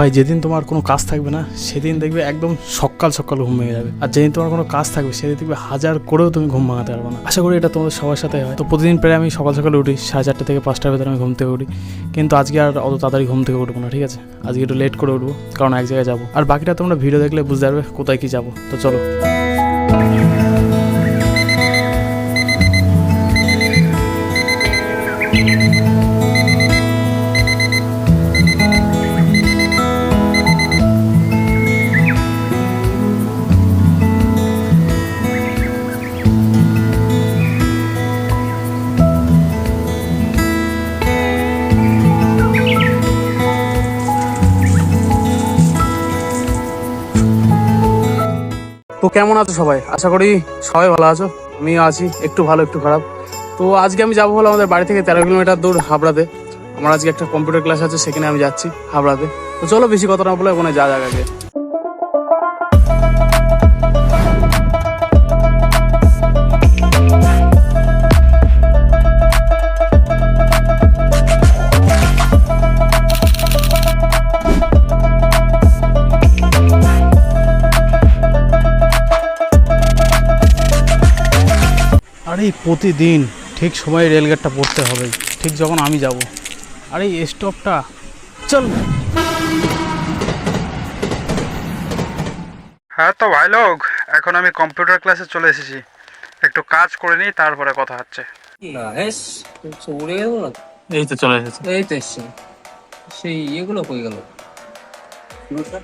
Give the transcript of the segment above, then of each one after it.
ভাই, যেদিন তোমার কোনো কাজ থাকবে না, সেদিন দেখবে একদম সকাল সকাল ঘুম ভেঙে যাবে। আর যেদিন তোমার কোনো কাজ থাকবে, সেদিন দেখবে হাজার করেও তুমি ঘুম ভাঙাতে পারবে না। আশা করি এটা তোমাদের সবার সাথে হয়। তো প্রতিদিন প্রায় আমি সকাল সকাল উঠি, সাড়ে চারটে থেকে পাঁচটার ভেতরে আমি ঘুম থেকে উঠি। কিন্তু আজকে আর অত তাড়াতাড়ি ঘুম থেকে উঠবো না, ঠিক আছে? আজকে একটু লেট করে উঠবো, কারণ এক জায়গায় যাব। আর বাকিটা তোমরা ভিডিও দেখলে বুঝতে পারবে কোথায় কি যাব। তো চলো। কেমন আছো সবাই? আশা করি সবাই ভালো আছো। আমিও আছি, একটু ভালো, একটু খারাপ। তো আজকে আমি যাব হলো আমাদের বাড়ি থেকে তেরো কিলোমিটার দূর হাবড়াতে। আমার আজকে একটা কম্পিউটার ক্লাস আছে, সেখানে আমি যাচ্ছি হাবড়াতে। তো চলো বেশি কথা না বলে ওখানে যা যাক আগে। এই প্রতিদিন ঠিক সময়ে রেলগেটটা পড়তে হবে। ঠিক যখন আমি যাব। আরে এই স্টপটা চল। হ্যাঁ তো ভাই লোক এখন আমি কম্পিউটার ক্লাসে চলে এসেছি। একটু কাজ করে নিই তারপরে কথা হচ্ছে। হেস উড়ে গেল এই তো চলে এসেছে। এই তো এসছে। সেই ইয়েগুলো কই গেল?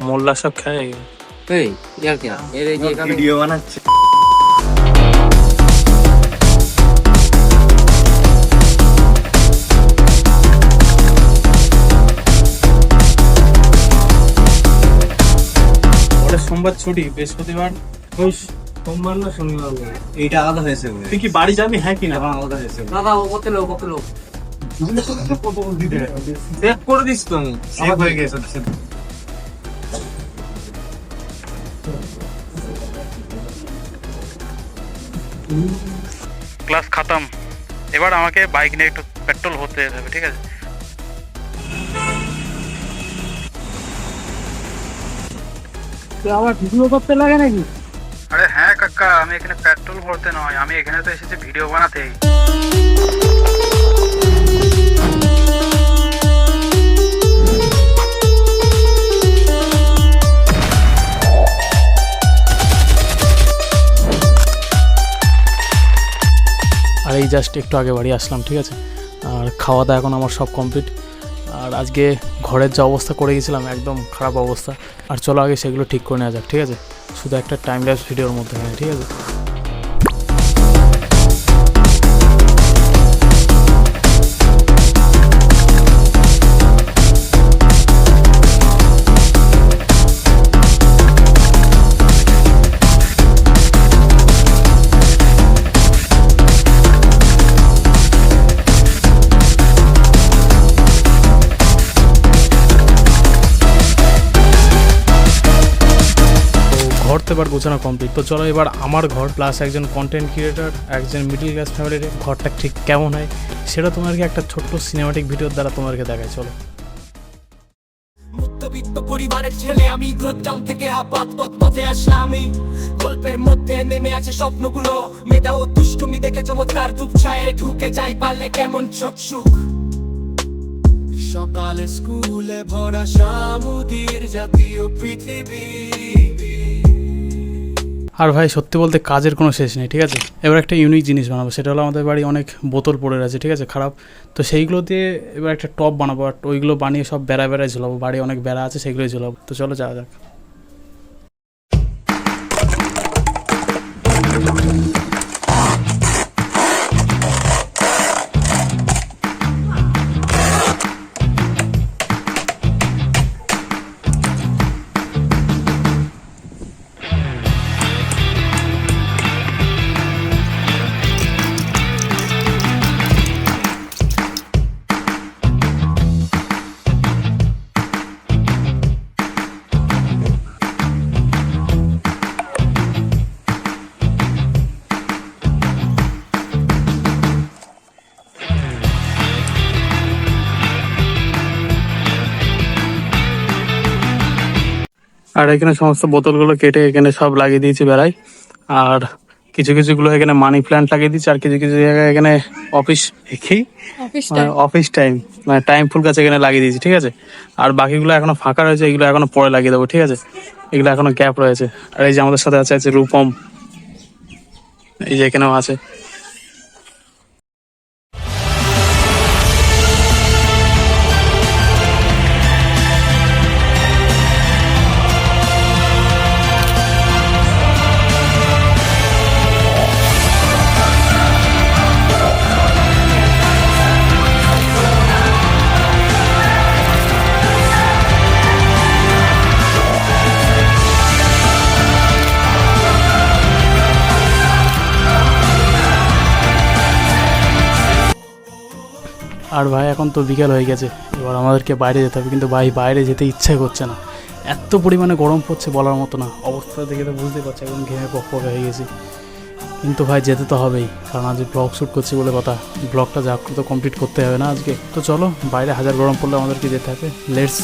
মোল্লা সব খেয়ে এই ইয়ার কি না এর এই যে এখানে ভিডিও বানাচ্ছে। সোমবার ছুটি বৃহস্পতিবার সোমবার না শনিবার এইটা আলাদা হয়েছে তুই কি বাড়ি যাবি? হ্যাঁ কি না? আলাদা হয়েছে দাদা ও কত লোক কত লোক। সেভ করে দিস তো আমি। Save হয়ে গেছে, ক্লাস খাতাম। এবার আমাকে বাইক নিয়ে একটু পেট্রোল ভরতে যেতে হবে ঠিক আছে? আবার ভিডিও করতে লাগে নাকি? আরে হ্যাঁ কাকা আমি এখানে পেট্রোল ভরতে নয় আমি এখানে তো এসেছি ভিডিও বানাতেই। আর এই জাস্ট একটু আগে বাড়ি আসলাম ঠিক আছে? আর খাওয়া দাওয়া এখন আমার সব কমপ্লিট আর আজকে ঘরের যা অবস্থা করে গেছিলাম, একদম খারাপ অবস্থা। আর চলো আগে সেগুলো ঠিক করে নেওয়া যাক, ঠিক আছে? শুধু একটা টাইম ল্যাপস ভিডিওর মধ্যে হ্যাঁ ঠিক আছে? তো এবার গোছানো কমপ্লিট তো চলো এবার আমার ঘর প্লাস একজন কন্টেন্ট ক্রিয়েটর একজন মিডল ক্লাস ফ্যামিলির ঘরটা ঠিক কেমন হয়, সেটা তোমাদেরকে একটা ছোট্ট সিনেমাটিক ভিডিওর দ্বারা তোমাদেরকে দেখায় চলো। মধ্যবিত্ত পরিবারের ছেলে, আমি গ্রোথটাউন থেকে আপাত পথে আসলাম আমি গল্পের মধ্যে নেমে আছে স্বপ্নগুলো। মেধা ও দুষ্টুমি দেখে চমৎকার ধূপ ছায়ে ঢুকে যাই পারলে কেমন চোখ সকালে স্কুলে ভরা সামুদির জাতীয় পৃথিবী। আর ভাই, সত্যি বলতে কাজের কোনো শেষ নেই, ঠিক আছে? এবার একটা ইউনিক জিনিস বানাবো, সেটা হলো আমাদের বাড়ি অনেক বোতল পড়ে আছে ঠিক আছে? খারাপ। তো সেইগুলো দিয়ে এবার একটা টপ বানাবো, আর ওইগুলো বানিয়ে সব বেড়া বেড়ায় ঝোলাবো, বাড়ি অনেক বেড়া আছে সেইগুলোই ঝোলাবো। তো চলো যাওয়া যাক। আর এখানে সমস্ত বোতলগুলো কেটে এখানে সব লাগিয়ে দিয়েছি বেড়াই আর কিছু কিছুগুলো এখানে মানি প্ল্যান্ট লাগিয়ে দিয়েছি আর কিছু কিছু জায়গায় এখানে অফিস কি অফিস টাইম মানে টাইম ফুল গাছ এখানে লাগিয়ে দিয়েছি ঠিক আছে? আর বাকিগুলো এখনও ফাঁকা রয়েছে এগুলো এখনও পরে লাগিয়ে দেবো ঠিক আছে? এগুলো এখনও গ্যাপ রয়েছে। আর এই যে আমাদের সাথে আছে আছে রূপম। এই যে এখানেও আছে। আর ভাই, এখন তো বিকেল হয়ে গেছে, এবার আমাদেরকে বাইরে যেতে হবে, কিন্তু ভাই, বাইরে যেতে ইচ্ছে করছে না। এত পরিমাণে গরম পড়ছে বলার মতো না, অবস্থা দেখে তো বুঝতে পারছি, একদম ঘেমে পক পক হয়ে গেছি। কিন্তু ভাই, যেতে তো হবেই, কারণ আজ ব্লগ শ্যুট করছি বলে কথা, ব্লগটা যা তো কমপ্লিট করতে হবে না আজকে। তো চলো, বাইরে হাজার গরম পড়লে আমাদেরকে যেতে হবে লেটস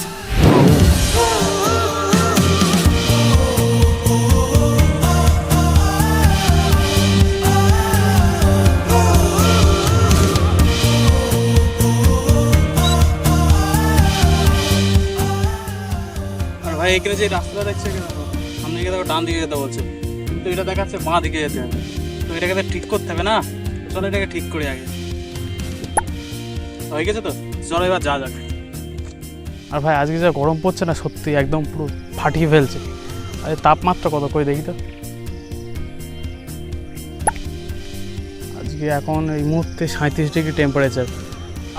ভাই, এখানে যে রাস্তাটা দেখছে কেন সামনে গিয়ে দেখো ডান দিকে যেতে বলছে। কিন্তু এটা দেখাচ্ছে বাঁ দিকে যেতে হবে। তো এটাকে তো ঠিক করতে হবে না? চলো এটাকে ঠিক করি আগে। হয়ে গেছে তো? চলো এবার যা যাক। আর ভাই, আজকে যা গরম পড়ছে না সত্যি একদম পুরো ফাটিয়ে ফেলছে। আরে, তাপমাত্রা কত করে দেখি তো? আজকে এখন এই মুহূর্তে সাঁত্রিশ ডিগ্রি টেম্পারেচার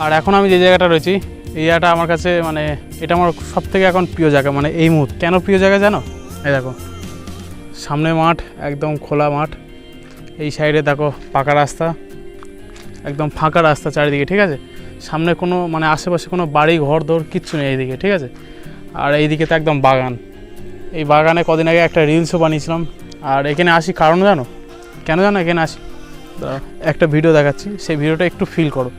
আর এখন আমি যে জায়গাটা রয়েছি এই জায়গাটা আমার কাছে মানে এটা আমার সব থেকে এখন প্রিয় জায়গা মানে এই মুহূর্তে। কেন প্রিয় জায়গা জানো? এই দেখো, সামনে মাঠ, একদম খোলা মাঠ। এই সাইডে দেখো পাকা রাস্তা, একদম ফাঁকা রাস্তা চারিদিকে, ঠিক আছে? সামনে কোনো মানে আশেপাশে কোনো বাড়ি, ঘর দৌড় কিচ্ছু নেই এইদিকে, ঠিক আছে? আর এইদিকে তো একদম বাগান। এই বাগানে কদিন আগে একটা রিলসও বানিয়েছিলাম। আর এখানে আসি কারণ জানো? কেন জানো এখানে আসি? একটা ভিডিও দেখাচ্ছি, সেই ভিডিওটা একটু ফিল করো।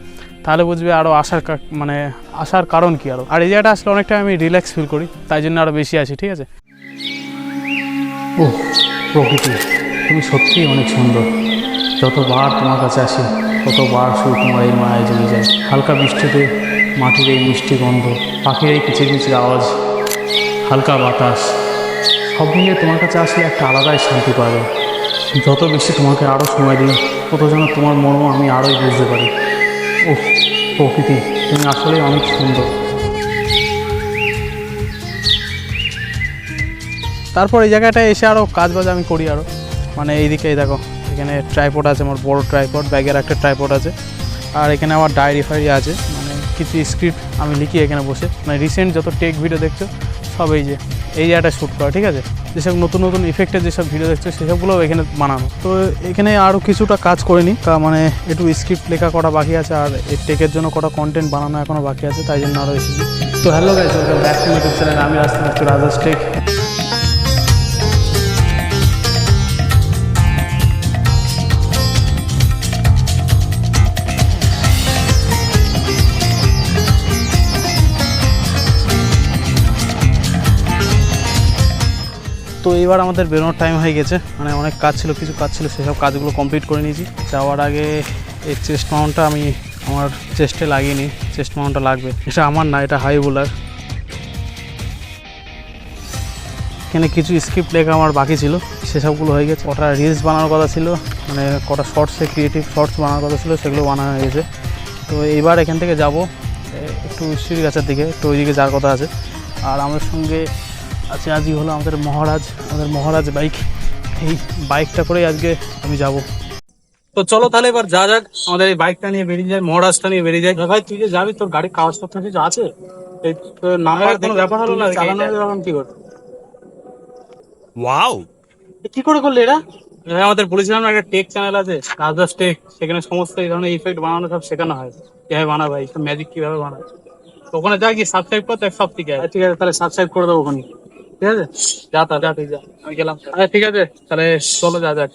তাহলে বুঝবে আরও আসার মানে আসার কারণ কি আরও আর এই জায়গাটা আসলে অনেকটা আমি রিল্যাক্স ফিল করি, তাই জন্য আরও বেশি আসি ঠিক আছে? ও প্রকৃতি, তুমি সত্যিই অনেক সুন্দর। যতবার তোমার কাছে আসি, ততবার শুধু তোমার এই মায়ায় জমে যায় হালকা বৃষ্টিতে মাটির এই মিষ্টি গন্ধ, পাখির এই কিচির মিচির আওয়াজ, হালকা বাতাস, সব মিলিয়ে তোমার কাছে আসলে একটা আলাদাই শান্তি পাওয়া যায়। যত বেশি তোমাকে আরও সময় দিই, তত যেন তোমার মর্ম আমি আরোই বুঝতে পারি। ও প্রকৃতি, তুমি আসলেই অনেক সুন্দর। তারপর এই জায়গাটায় এসে আরও কাজ বাজ আমি করি আরও মানে এইদিকে, এই দেখো, এখানে ট্রাইপড আছে, আমার বড় ট্রাইপড ব্যাগের একটা ট্রাইপড আছে। আর এখানে আমার ডায়েরি ফায়েরি আছে মানে কিছু স্ক্রিপ্ট আমি লিখি এখানে বসে। মানে রিসেন্ট যত টেক ভিডিও দেখছ, সব এই যে, এই জায়গাটা শ্যুট করা, ঠিক আছে? যেসব নতুন নতুন ইফেক্টের যেসব ভিডিও দেখছ সেসবগুলো এখানে বানানো। তো এখানে আরও কিছুটা কাজ করিনি তা মানে একটু স্ক্রিপ্ট লেখা করা বাকি আছে, আর এর টেকের জন্য কটা কন্টেন্ট বানানো এখনও বাকি আছে, তাই জন্য আরও এসেছি। তো hello guys welcome back to YouTube channel আমি রাস্তা রাজা টেক তো এবার আমাদের বেরোনোর টাইম হয়ে গেছে। মানে অনেক কাজ ছিল, কিছু কাজ ছিল, সেসব কাজগুলো কমপ্লিট করে নিয়েছি। যাওয়ার আগে এই চেস্ট মাউন্টটা আমি আমার চেস্টে লাগিয়ে নিই। চেস্ট মাউন্টটা লাগবে। এটা আমার না, এটা হাই বোলার এখানে কিছু স্ক্রিপ্ট লেখা আমার বাকি ছিল। সেসবগুলো হয়ে গেছে। কটা রিলস বানানোর কথা ছিল মানে কটা শর্টসে ক্রিয়েটিভ শর্টস বানানোর কথা ছিল, সেগুলো বানানো হয়ে গেছে। তো এইবার এখান থেকে যাব একটু সিঁড়ি গাছের দিকে, একটু ওইদিকে যাওয়ার কথা আছে। আর আমার সঙ্গে আছে আজই হলো আমাদের মহারাজ আমাদের মহারাজ বাইক এই বাইকটা করেই আজকে আমি যাব। তো চলো তাহলে এবার যা যাক আমাদের এই বাইকটা নিয়ে বেরিয়ে যায় মহারাজটা নিয়ে বেরিয়ে যায় ভাই তুই যে যাবি তোর গাড়ির কাগজপত্র কিছু আছে? নাম্বার কোনো ব্যাপার হলো না চালানো হবে কি ওয়াও! কি করে করলে এটা হ্যাঁ আমাদের বলেছিলাম না একটা টেক চ্যানেল আছে রাজাস টেক সেখানে সমস্ত এই ধরনের ইফেক্ট বানানো সব শেখানো হয়। কীভাবে বানা ভাই সব ম্যাজিক কীভাবে বানায় ওখানে যা কি সাবস্ক্রাইব করতে সব ঠিক আছে। ঠিক আছে তাহলে সাবস্ক্রাইব করে দেবো ওখানে। ঠিক আছে? যা তাহলে যা, তুই যা। আমি গেলাম। আচ্ছা ঠিক আছে। তাহলে চলো, যা, যাক।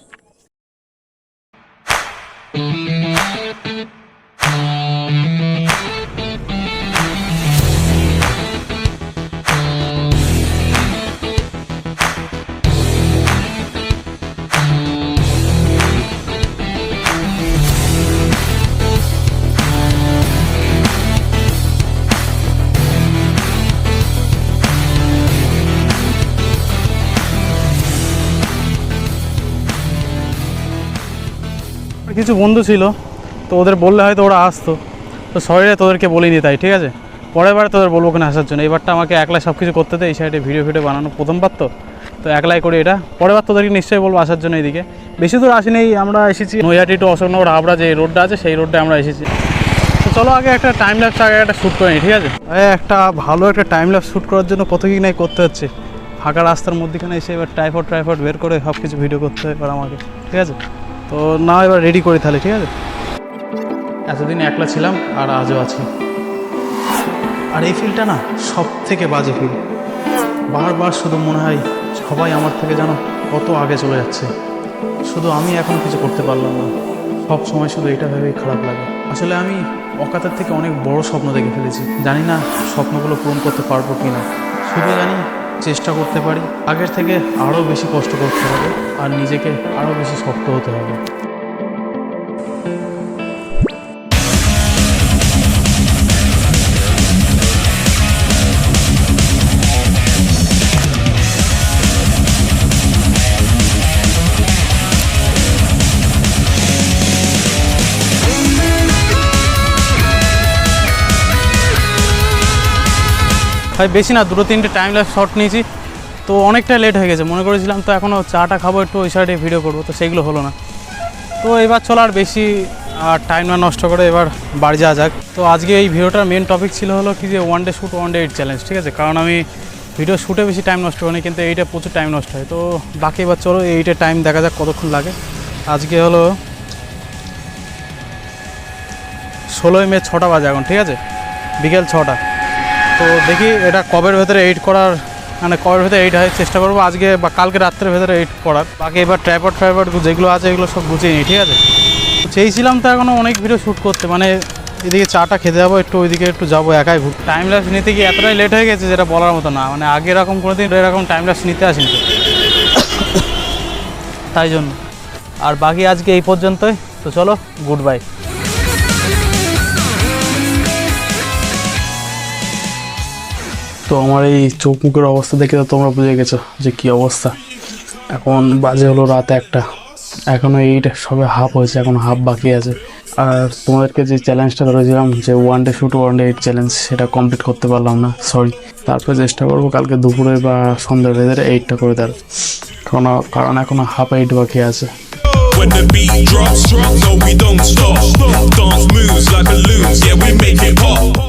কিছু বন্ধু ছিল, তো ওদের বললে হয়তো ওরা আসতো। তো শরীরে তোদেরকে বলিনি তাই, ঠিক আছে? পরের বার তোদের বলব ওখানে আসার জন্য। এবারটা আমাকে একলাই সব কিছু করতে দেয় এই সাইডে ভিডিও ভিডিও বানানো প্রথমবার তো। তো একলাই করি এটা। পরের বার তোদেরকে নিশ্চয়ই বলব আসার জন্য এইদিকে। বেশি দূর আসিনি, আমরা এসেছি নৈহাটি টু অশোকনগর হাবড়া যে রোডটা আছে, সেই রোডটা আমরা এসেছি। তো চলো আগে একটা টাইম ল্যাপস আগে একটা শ্যুট করে নিই ঠিক আছে? একটা ভালো একটা টাইম ল্যাপস শ্যুট করার জন্য কত কি নাই করতে হচ্ছে। ফাঁকা রাস্তার মধ্যেখানে এসে এবার ট্রাইফড ট্রাইফড বের করে সব কিছু ভিডিও করতে হয় এবার আমাকে, ঠিক আছে? তো না এবার রেডি করি তাহলে, ঠিক আছে? এতদিন একলা ছিলাম আর আজও আছি। আর এই ফিলটা না সব থেকে বাজে ফিল বারবার শুধু মনে হয় সবাই আমার থেকে যেন কত আগে চলে যাচ্ছে। শুধু আমি এখন কিছু করতে পারলাম না। সব সময় শুধু এটা ভেবেই খারাপ লাগে। আসলে আমি অকাতার থেকে অনেক বড় স্বপ্ন দেখে ফেলেছি। জানি না স্বপ্নগুলো পূরণ করতে পারব কি না শুধু জানি চেষ্টা করতে পারি। আগের থেকে আরও বেশি কষ্ট করতে হবে আর নিজেকে আরও বেশি শক্ত হতে হবে। ভাই, বেশি না, দুটো তিনটে টাইম ল্যাপস শট নিয়েছি। তো অনেকটা লেট হয়ে গেছে, মনে করেছিলাম তো এখনও চাটা খাব, একটু ওই সাইডে ভিডিও করব, তো সেইগুলো হলো না। তো এবার চলো আর বেশি, আর টাইম না নষ্ট করে এবার বাড়ি যাওয়া যাক। তো আজকে এই ভিডিওটার মেন টপিক ছিল হলো কি যে one day shoot one day eight challenge ঠিক আছে? কারণ আমি ভিডিও শ্যুটে বেশি টাইম নষ্ট করিনি, কিন্তু এইটা প্রচুর টাইম নষ্ট হয়। তো বাকি এবার চলো এইটা টাইম দেখা যাক কতক্ষণ লাগে। আজকে হলো ষোলোই মে ছটা বাজে এখন, ঠিক আছে? বিকেল ছটা। তো দেখি এটা কবের ভেতরে এইট করার মানে কবের ভেতরে এইট হয় চেষ্টা করব। আজকে বা কালকে রাত্রের ভেতরে এইট করার। বাকি এবার ট্রাইপড ট্রাইপড যেগুলো আছে এগুলো সব গুছিয়ে নিই, ঠিক আছে? চেয়েছিলাম তো এখনও অনেক ভিডিও শ্যুট করতে। মানে এদিকে চাটা খেতে যাব, একটু ওইদিকে একটু যাব একাই টাইম ল্যাপস নিতে গিয়ে এতটাই লেট হয়ে গেছে যেটা বলার মতো না। মানে আগে এরকম কোনো দিন এরকম টাইম ল্যাপস নিতে আসিনি তাই জন্য। আর বাকি আজকে এই পর্যন্তই। তো চলো গুড বাই তো আমার এই চোখ মুখের অবস্থা দেখে তো তোমরা বুঝে গেছো যে কি অবস্থা। এখন বাজে হলো রাত একটা। এখনও এইটা সবে হাফ হয়েছে এখন হাফ বাকি আছে। আর তোমাদেরকে যে চ্যালেঞ্জটা ধরেছিলাম যে one day shoot one day eight challenge সেটা কমপ্লিট করতে পারলাম না সরি তারপরে চেষ্টা করব কালকে দুপুরে বা সন্ধ্যার ভেতরে এইটটা করে দেওয়ার। কারণ কারণ এখনও হাফ এইট বাকি আছে। When the beat drops, no we don't stop. Dance moves like balloons, yeah we make it pop.